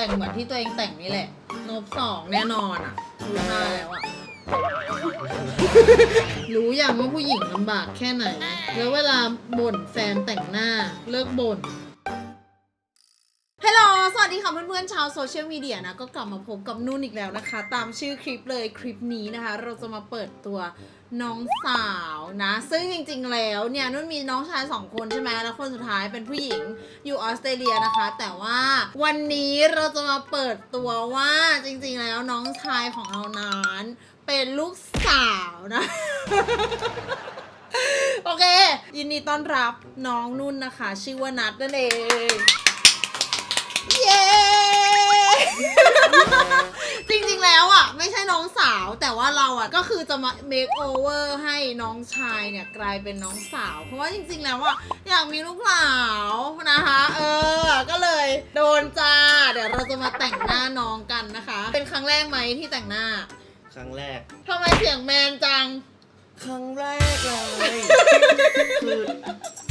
แต่งเหมือนที่ตัวเองแต่งนี่แหละ นบสองแน่นอนอะรู้หน้าแล้วอะ รู้อย่างว่าผู้หญิงลำบากแค่ไหน แล้วเวลาบ่นแฟนแต่งหน้าเลิกบ่นฮัลโหลสวัสดีค่ะเพื่อนๆชาวโซเชียลมีเดียนะ ก็กลับมาพบกับนุ่นอีกแล้วนะคะ ตามชื่อคลิปเลยคลิปนี้นะคะ เราจะมาเปิดตัว น้องสาวนะ ซึ่งจริงๆแล้วเนี่ยนุ่นมีน้องชายสองคนใช่ไหมแล้วคนสุดท้ายเป็นผู้หญิงอยู่ออสเตรเลียนะคะ แต่ว่าวันนี้เราจะมาเปิดตัวว่าจริงๆแล้วน้องชายของเรานั้นเป็นลูกสาวนะ โอเค ยินดีต้อนรับน้องนุ่นนะคะ ชื่อว่านัทนั่นเอง เย้ จริงๆ แล้วอะ ไม่ใช่น้องสาว แต่ว่าเราอะ ก็คือจะมา make over ให้น้องชายเนี่ยกลายเป็นน้องสาว เพราะว่าจริง ๆ แล้วอะ อยากมีลูกสาวนะคะ เออ ก็เลยโดนจ้า เดี๋ยวเราจะมาแต่งหน้าน้องกันนะคะ เป็นครั้งแรกไหมที่แต่งหน้า ครั้งแรกทำไมเสียงแมนจัง ครั้งแรกเลย คือ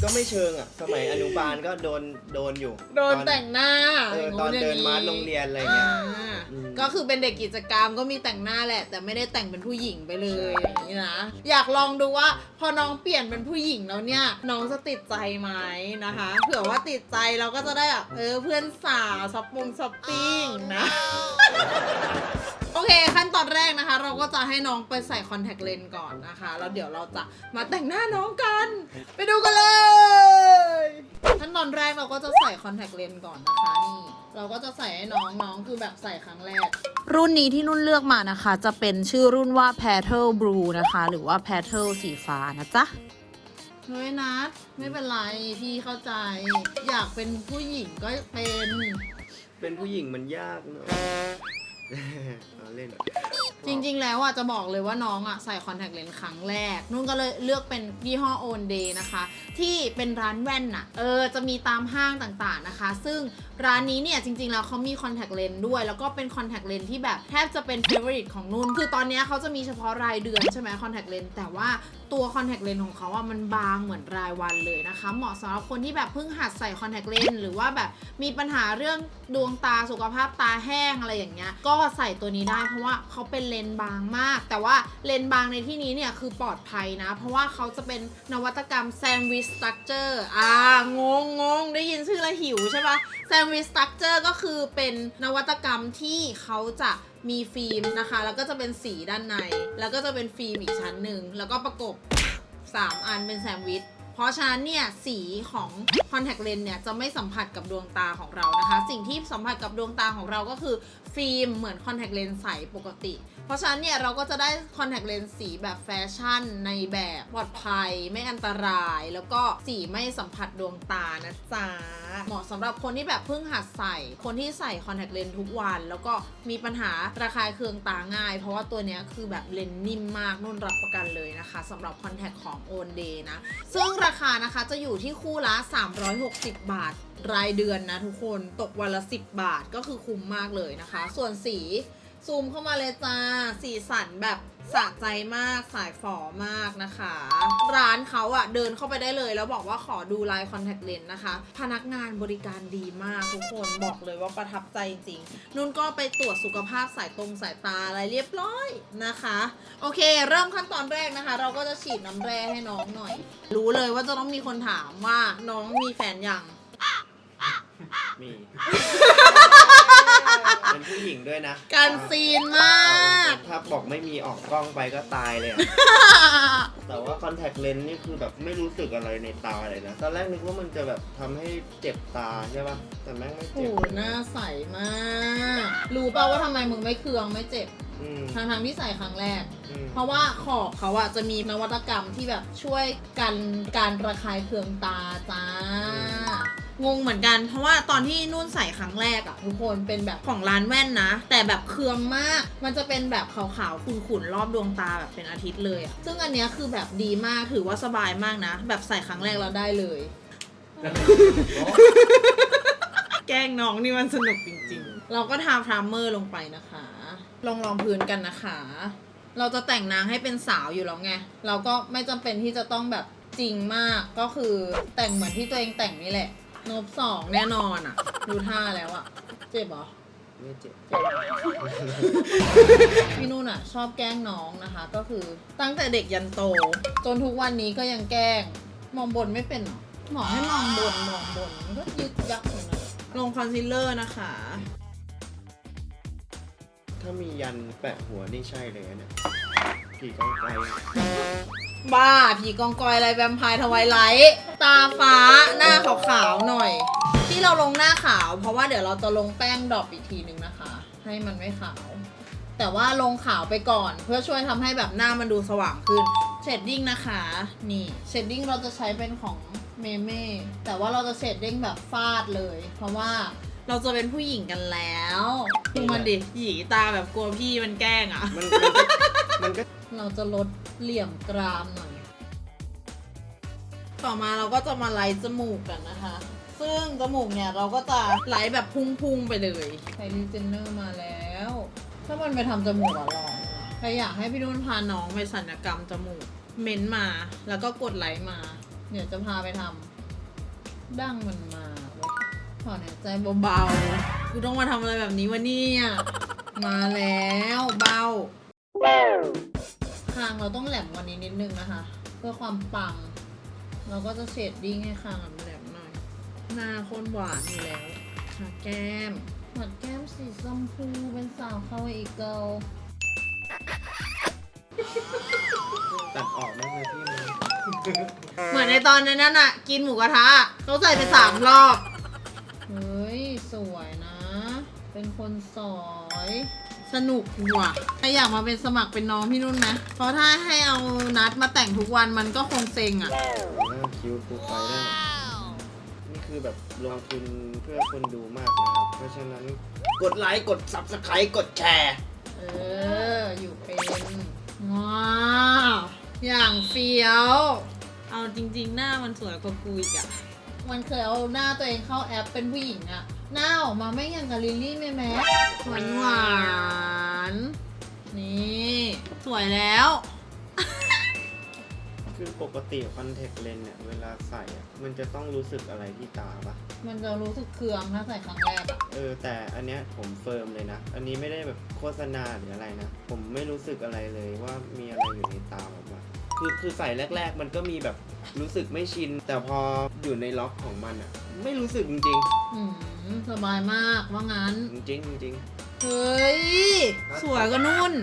ก็ไม่เชิงอะ สมัยอนุบาลก็โดนโดนอยู่โดนตอแต่งหน้าเอออย่างตอนย่เดินมาโรงเรียนอะไรเงี้ย อ่าอืม ก็คือเป็นเด็กกิจกรรมก็มีแต่งหน้าแหละ แต่ไม่ได้แต่งเป็นผู้หญิงไปเลยใช่อย่างนี้นะ อยากลองดูว่าพอน้องเปลี่ยนเป็นผู้หญิงแล้วเนี่ย น้องจะติดใจไหมนะคะ เผื่อว่าติดใจเราก็จะได้แบบเออเพื่อนสาวช้อปปงช้อปปิ้งนะ โอเค ขั้นตอนแรกนะคะ เราก็จะให้น้องไปใส่คอนแทคเลนส์ก่อนนะคะ แล้วเดี๋ยวเราจะมาแต่งหน้าน้องกัน ไปดูกันเลย ขั้นตอนแรกเราก็จะใส่คอนแทคเลนส์ก่อนนะคะนี่เราก็จะใส่ให้น้องน้องคือแบบใส่ครั้งแรก รุ่นนี้ที่นุ่นเลือกมานะคะ จะเป็นชื่อรุ่นว่า p a t e l Blue นะคะ หรือว่า p a t e l สีฟ้านะจ๊ะเฮ้ยนัดไม่เป็นไรพี่เข้าใจ อยากเป็นผู้หญิงก็เป็น เป็นผู้หญิงมันยากเนอะ เอาเล่น จริงๆ แล้วอะจะบอกเลยว่าน้องอะใส่คอนแทคเลนส์ครั้งแรก นุ่นก็เลยเลือกเป็นยี่ห้อโอนเดย์นะคะ ที่เป็นร้านแว่นน่ะ เออ จะมีตามห้างต่างๆนะคะ ซึ่ง ร้านนี้เนี่ยจริงๆแล้วเขามีคอนแทคเลนส์ด้วย แล้วก็เป็นคอนแทคเลนส์ที่แบบแทบจะเป็นเฟเวอริตของนุ่น คือตอนนี้เขาจะมีเฉพาะรายเดือนใช่ไหมคอนแทคเลนส์แต่ว่าตัวคอนแทคเลนส์ของเขาอะมันบางเหมือนรายวันเลยนะคะ เหมาะสำหรับคนที่แบบเพิ่งหัดใส่คอนแทคเลนส์หรือว่าแบบมีปัญหาเรื่องดวงตาสุขภาพตาแห้งอะไรอย่างเงี้ยก็ใส่ตัวนี้ได้เพราะว่าเขาเป็นเลนส์บางมาก แต่ว่าเลนส์บางในที่นี้เนี่ยคือปลอดภัยนะ เพราะว่าเขาจะเป็นนวัตกรรมแซนด์วิชสตั๊กเจอร์อ่างงงงได้ยินชื่อแล้วหิวใช่ปะแซนด์วิชสตั๊กเจอร์ก็คือเป็นนวัตกรรมที่เขาจะมีฟิล์มนะคะ แล้วก็จะเป็นสีด้านใน แล้วก็จะเป็นฟิล์มอีกชั้นหนึ่ง แล้วก็ประกบ 3 อันเป็นแซนด์วิชเพราะฉะนั้นเนี่ย สีของคอนแทคเลนส์เนี่ยจะไม่สัมผัสกับดวงตาของเรานะคะ สิ่งที่สัมผัสกับดวงตาของเราก็คือฟิล์มเหมือนคอนแทคเลนส์ใสปกติ เพราะฉะนั้นเนี่ยเราก็จะได้คอนแทคเลนส์สีแบบแฟชั่นในแบบปลอดภัยไม่อันตราย แล้วก็สีไม่สัมผัสดวงตานะจ๊ะเหมาะสำหรับคนที่แบบเพิ่งหัดใส่ คนที่ใส่คอนแทคเลนส์ทุกวัน แล้วก็มีปัญหาระคายเคืองตาง่าย เพราะว่าตัวเนี้ยคือแบบเลนส์นิ่มมากนุ่นรับประกันเลยนะคะสำหรับคอนแทคของ o n Day นะ ซึ่งราคานะคะจะอยู่ที่คู่ละ 360 บาทรายเดือนนะทุกคนตกวันละ 10 บาทก็คือคุ้มมากเลยนะคะ ส่วนสี ซูมเข้ามาเลยจ้า สีสันแบบสะใจมากสายฝอมากนะคะ ร้านเขาอะเดินเข้าไปได้เลย แล้วบอกว่าขอดูลายคอนแทคเลนส์นะคะ พนักงานบริการดีมากทุกคนบอกเลยว่าประทับใจจริงๆนุ่นก็ไปตรวจสุขภาพสายตรงสายตาอะไรเรียบร้อยนะคะ โอเค เริ่มขั้นตอนแรกนะคะ เราก็จะฉีดน้ำแร่ให้น้องหน่อย รู้เลยว่าจะต้องมีคนถามว่าน้องมีแฟนยังมี เป็นผู้หญิงด้วยนะการซีนมาก ถ้าบอกไม่มีออกกล้องไปก็ตายเลยอะแต่ว่าคอนแทคเลนส์นี่คือแบบไม่รู้สึกอะไรในตาเลยนะ ตอนแรกนึกว่ามันจะแบบทำให้เจ็บตาใช่ป่ะ แต่แม่งไม่โอ้เจ็บโหหน้าใสมาก รู้ป่าว่าทำไมมึงไม่เคืองไม่เจ็บอืมทางทางๆที่ใส่ครั้งแรก อืม เพราะว่าขอบเขาอะจะมีนวัตกรรมที่แบบช่วยกันการระคายเคืองตาจ้า งงเหมือนกันเพราะว่าตอนที่นุ่นใส่ครั้งแรกอะทุกคนเป็นแบบของร้านแว่นนะ แต่แบบเคืองมาก มันจะเป็นแบบขาวๆขุ่นๆรอบดวงตาแบบเป็นอาทิตย์เลยอะซึ่งอันเนี้ยคือแบบดีมากถือว่าสบายมากนะ แบบใส่ครั้งแรกเราได้เลย แกล้งน้องนี่มันสนุกจริงๆ เราก็ทาพรามเมอร์ลงไปนะคะ ลองรองพื้นกันนะคะ เราจะแต่งนางให้เป็นสาวอยู่แล้วไง เราก็ไม่จำเป็นที่จะต้องแบบจริงมากก็คือแต่งเหมือนที่ตัวเองแต่งนี่แหละ นบสองแน่นอนอะดูท่าแล้วอะเจ็บเหรอ ไม่เจ็บ พี่นุ่นอะ ชอบแกล้งน้องนะคะ ก็คือตั้งแต่เด็กยันโต จนทุกวันนี้ก็ยังแกล้ง มองบนไม่เป็นหรอหมอให้มองบนมองบนมันก็ยึกยักอยู่นะลงคอนซีลเลอร์นะคะ ถ้ามียันแปะหัวนี่ใช่เลยนะเนี่ยผีกองไกล บ้าผีกองกอยอะไรแวมไพร์ทวายไลท์ตาฟ้าหน้าขาวๆหน่อย ที่เราลงหน้าขาว เพราะว่าเดี๋ยวเราจะลงแป้งดรอปอีกทีนึงนะคะ ให้มันไม่ขาว แต่ว่าลงขาวไปก่อนเพื่อช่วยทำให้แบบหน้ามันดูสว่างขึ้นเชดดิ้งนะคะ นี่เชดดิ้งเราจะใช้เป็นของเมเม่แต่ว่าเราจะเชดดิ้งแบบฟาดเลย เพราะว่าเราจะเป็นผู้หญิงกันแล้วดูมันดิหยีตาแบบกลัวพี่มันแกล้งอะมัน มันก็มันก็เราจะลดเหลี่ยมกรามหน่อย ต่อมาเราก็จะมาไล่จมูกกันนะคะ ซึ่งจมูกเนี่ยเราก็จะไล่แบบพุ่งๆไปเลยไคลีเจนเนอร์มาแล้ว ถ้ามันไปทำจมูกอะลองใครอยากให้พี่นุ่นพาน้องไปสัญญกรรมจมูก เม้นต์มาแล้วก็กดไลค์มา เดี๋ยวจะพาไปทำดั้งมันมาเว้ยถอนหายใจเบาๆ กูต้องมาทำอะไรแบบนี้วะเนี่ย มาแล้วเบาคาง เราต้องแหลมกวันนี้นิดนึงนะคะ เพื่อความปัง เราก็จะเชดดิ้งให้คางมันแหลมหน่อย หน้าคนหวานอยู่แล้วทาแก้มหมัดแก้มสีชมพูเป็นสาวเข้าอีกเกิลตัดออกได้ไหมพี่มันเหมือนในตอนนั้นน่ะ กินหมูกระทะเขาใส่ไปสามรอบ เฮ้ย สวยนะ เป็นคนสอย สนุกว่ะใครอยากมาเป็นสมัครเป็นน้องพี่นุ่นไหมเพราะถ้าให้เอานัดมาแต่งทุกวันมันก็คงเซ็งอะหน้าคิ้วปูไปได้นี่คือแบบลงทุนเพื่อคนดูมากนะครับ เพราะฉะนั้นกดไลค์กด subscribe กดแชร์ เออ อยู่เป็นว้าอย่างเฟี้ยว เอาจริง ๆ หน้ามันสวยกว่ากูอีกอะมันเคยเอาหน้าตัวเองเข้าแอปเป็นผู้หญิงอะ หน้าออกมาไม่อย่างกับลิลลี่แม่แม่หวานหวานๆนี่สวยแล้ว คือปกติคอนแทคเลนส์เนี่ยเวลาใส่อะมันจะต้องรู้สึกอะไรที่ตาปะมันจะรู้สึกเคืองถ้าใส่ครั้งแรกอะเออแต่อันเนี้ยผมเฟิร์มเลยนะ อันนี้ไม่ได้แบบโฆษณาหรืออะไรนะ ผมไม่รู้สึกอะไรเลยว่ามีอะไรอยู่ในตาผมอะคือคือใส่แรก ๆ มันก็มีแบบรู้สึกไม่ชิน แต่พออยู่ในล็อกของมันอะไม่รู้สึกจริงอืม สบายมากว่างั้นๆจริงๆจริงเฮ้ย สวยกว่านุ่น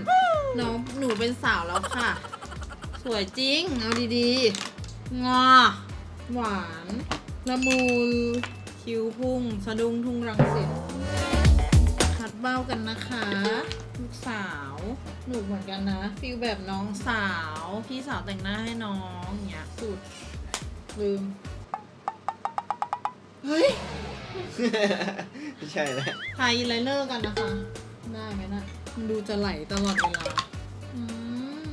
น้องหนูเป็นสาวแล้วค่ะ สวยจริง เอาดีๆ งอ หวานละมุนคิ้วพุ่ง สะดุ้งทุ่งรังสิตคัดเบ้ากันนะคะ ลูกสาวหนูเหมือนกันนะฟีลแบบน้องสาว พี่สาวแต่งหน้าให้น้องอย่างเงี้ยสุดลืม เฮ้ยๆ ไม่ใช่แล้วทายไลเนอร์กันนะคะ ได้ไหมนะมันดูจะไหลตลอดเวลาอื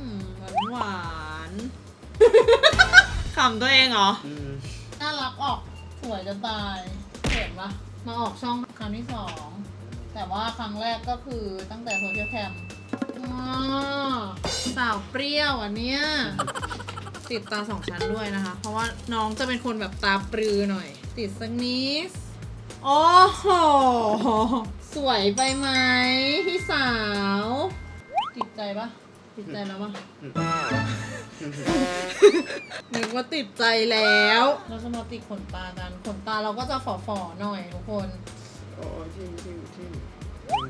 มหวานหวานๆ ขำตัวเองเหรอ อืมน่ารักออกสวยจะตายเห็นปะมาออกช่องครั้งที่สอง แต่ว่าครั้งแรกก็คือตั้งแต่โซเชียลแคมสาวเปรี้ยวอันเนี้ยติดตาสองชั้นด้วยนะคะ เพราะว่าน้องจะเป็นคนแบบตาปรือหน่อย ติดสักนิด โอ้โห สวยไปไหมพี่สาว ติดใจปะติดใจแล้วปะนึกว่าติดใจแล้ว เราจะมาติดขนตากัน ขนตาเราก็จะฝ่อๆหน่อยทุกคนโอ้ยทิ่มทิ่มทิ่ม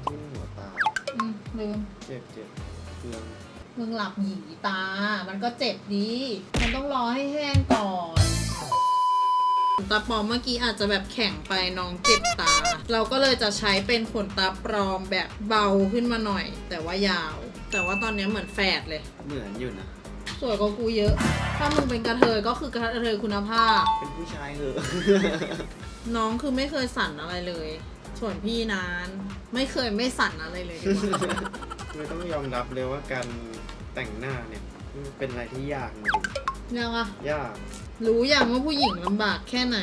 ทิ่มหัวตา อืมลืม เจ็บเจ็บเคืองมึงหลับหยีตา มันก็เจ็บดี มันต้องรอให้แห้งก่อนขน ตาปลอมเมื่อกี้อาจจะแบบแข็งไปน้องเจ็บตา เราก็เลยจะใช้เป็นขนตาปลอมแบบเบาขึ้นมาหน่อย แต่ว่ายาว แต่ว่าตอนนี้เหมือนแฝดเลย เหมือนอยู่นะ สวยกว่ากูเยอะ ถ้ามึงเป็นกระเทยก็คือกระเทยคุณภาพ เป็นผู้ชายเหอะ น้องคือไม่เคยสั่นอะไรเลย ส่วนพี่นั้น ไม่เคยไม่สั่นอะไรเลยดีกว่าไม่ต้องยอมรับเลยว่าการแต่งหน้าเนี่ยมันเป็นอะไรที่ยากจริง ยังอะๆยาก รู้อย่างว่าผู้หญิงลำบากแค่ไหน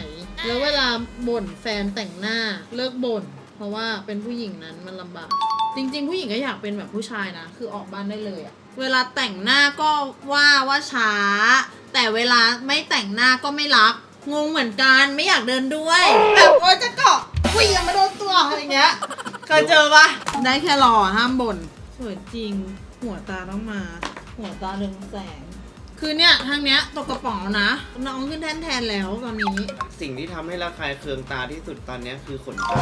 แล้วเวลาบ่นแฟนแต่งหน้าเลิกบ่น เพราะว่าเป็นผู้หญิงนั้นมันลำบาก จริง ๆ ผู้หญิงก็อยากเป็นแบบผู้ชายนะ คือออกบ้านได้เลยอะเวลาแต่งหน้าก็ว่าว่าช้า แต่เวลาไม่แต่งหน้าก็ไม่รัก งงเหมือนกันไม่อยากเดินด้วยแบบว่าจะเกาะวิ่งยังไม่โดนตัวอะไรเงี้ยเคยเจอปะได้แค่รอห้ามบ่นสวยจริง หัวตาต้องมา หัวตาเรืองแสง คือเนี่ยทางเนี้ยตกกระป๋องนะ น้องขึ้นแทนแทนๆแล้วตอนนี้ สิ่งที่ทำให้ระคายเคืองตาที่สุดตอนเนี้ยคือขนตา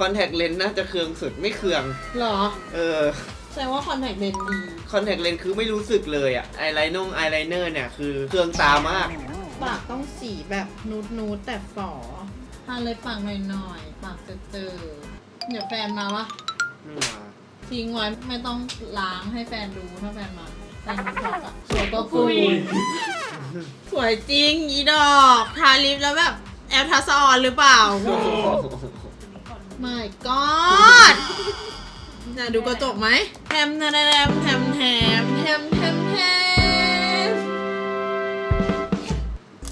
คอนแทคเลนส์น่าจะเคืองสุดไม่เคือง หรอ เออแสดงว่าคอนแทคเลนส์ดี คอนแทคเลนส์คือไม่รู้สึกเลยอะไอไลนงไอไลเนอร์เนี่ยคือเคืองตามาก ปากต้องสีแบบนูดนูดๆแต่ฝ่อทาเลยปากหน่อยๆ ปากจะเจอเดี๋ยวแฟนมาวะไม่มาทิ้งไว้ไม่ต้องล้างให้แฟนดูถ้าแฟนมา แฟนดูบสวยก็คุย สวยจริงอีดอก ทาลิปแล้วแบบ แอลทัสออนหรือเปล่า ไม่กอดจะดูกระจกไหมแฮมแฮมแฮมแฮมแฮมแฮมแฮม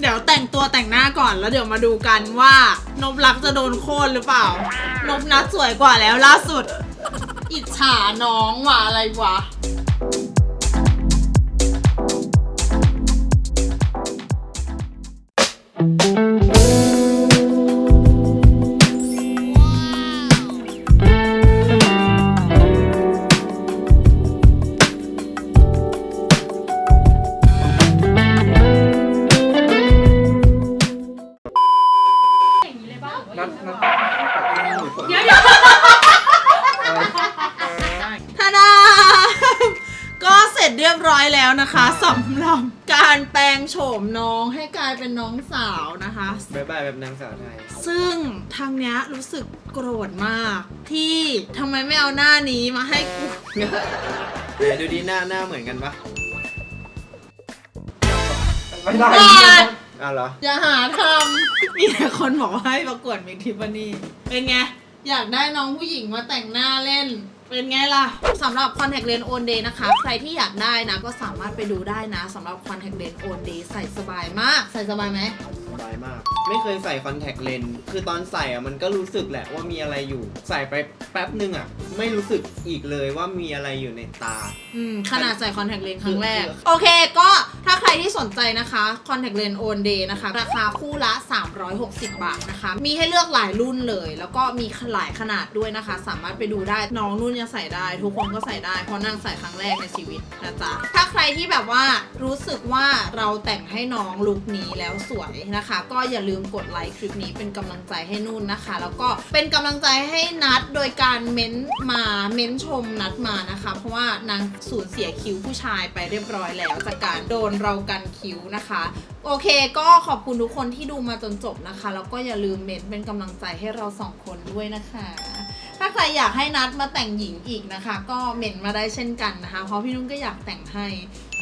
เดี๋ยวแต่งตัวแต่งหน้าก่อนแล้วเดี๋ยวมาดูกันว่านบรักจะโดนโค่นหรือเปล่า นบนัดสวยกว่าแล้วล่าสุด อิจฉาน้องว่ะอะไรวะ แบบนางสาวไทย ซึ่งทางเนี้ยรู้สึกโกรธมาก ที่ทำไมไม่เอาหน้านี้มาให้กู ไหนดูดีหน้าหน้าเหมือนกันปะไม่ได้บาดอ้าวเหรอ อย่าหาทำมีแต่คนบอกว่าให้ประกวดมิกทิฟานี่เป็นไง อยากได้น้องผู้หญิงมาแต่งหน้าเล่น เป็นไงล่ะสำหรับ Contact Lens On Day นะคะ ใครที่อยากได้นะ ก็สามารถไปดูได้นะสำหรับ Contact Lens On Day ใส่สบายมาก ใส่สบายไหมส บายมาก ไม่เคยใส่คอนแทคเลนส์คือตอนใส่อะมันก็รู้สึกแหละว่ามีอะไรอยู่ ใส่ไปแป๊บนึงอะไม่รู้สึกอีกเลยว่ามีอะไรอยู่ในตา อืมขนาดใส่ Contact Lens ครั้งแรกคือโอเค ก็ถ้าใค รที่สนใจนะคะ Contact Lens On Day นะคะ ราคาคู่ละ 360 บาทนะคะ มีให้เลือกหลายรุ่นเลย แล้วก็มีหลายขนาดด้วยนะคะ สามารถไปดูได้น้องนุ่นยังใส่ได้ ทุกคนก็ใส่ได้ เพราะนางใส่ครั้งแรกในชีวิตนะจ๊ะถ้าใครที่แบบว่ารู้สึกว่าเราแต่งให้น้องลุคนี้แล้วสวยนะคะ ก็อย่าลืมกดไลค์คลิปนี้เป็นกำลังใจให้นุ่นนะคะ แล้วก็เป็นกำลังใจให้นัดโดยการเม้นต์มาเม้นต์ชมนัดมานะคะ เพราะว่านางสูญเสียคิ้วผู้ชายไปเรียบร้อยแล้วจากการโดนเรากันคิ้วนะคะ โอเคก็ขอบคุณทุกคนที่ดูมาจนจบนะคะ แล้วก็อย่าลืมเมนต์เป็นกำลังใจให้เราสองคนด้วยนะคะ ถ้าใครอยากให้นัดมาแต่งหญิงอีกนะคะ ก็เมนต์มาได้เช่นกันนะคะ เพราะพี่นุ่นก็อยากแต่งให้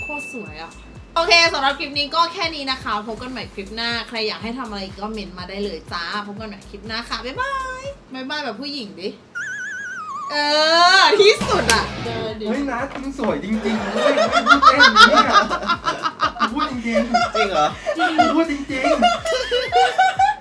โคตรสวยอะโอเคสำหรับคลิปนี้ก็แค่นี้นะคะ พบกันใหม่คลิปหน้า ใครอยากให้ทำอะไรก็เมนต์มาได้เลยจ้า พบกันใหม่คลิปหน้าค่ะ บ๊ายบาย บ๊ายบายแบบผู้หญิงดิ เออ ที่สุดอะเดินดิเฮ้ยนัดมึงสวยจริงๆเว้ยไม่พูดเล่นอย่างนี้อ่ จริงเหรอ จริงพูดจริง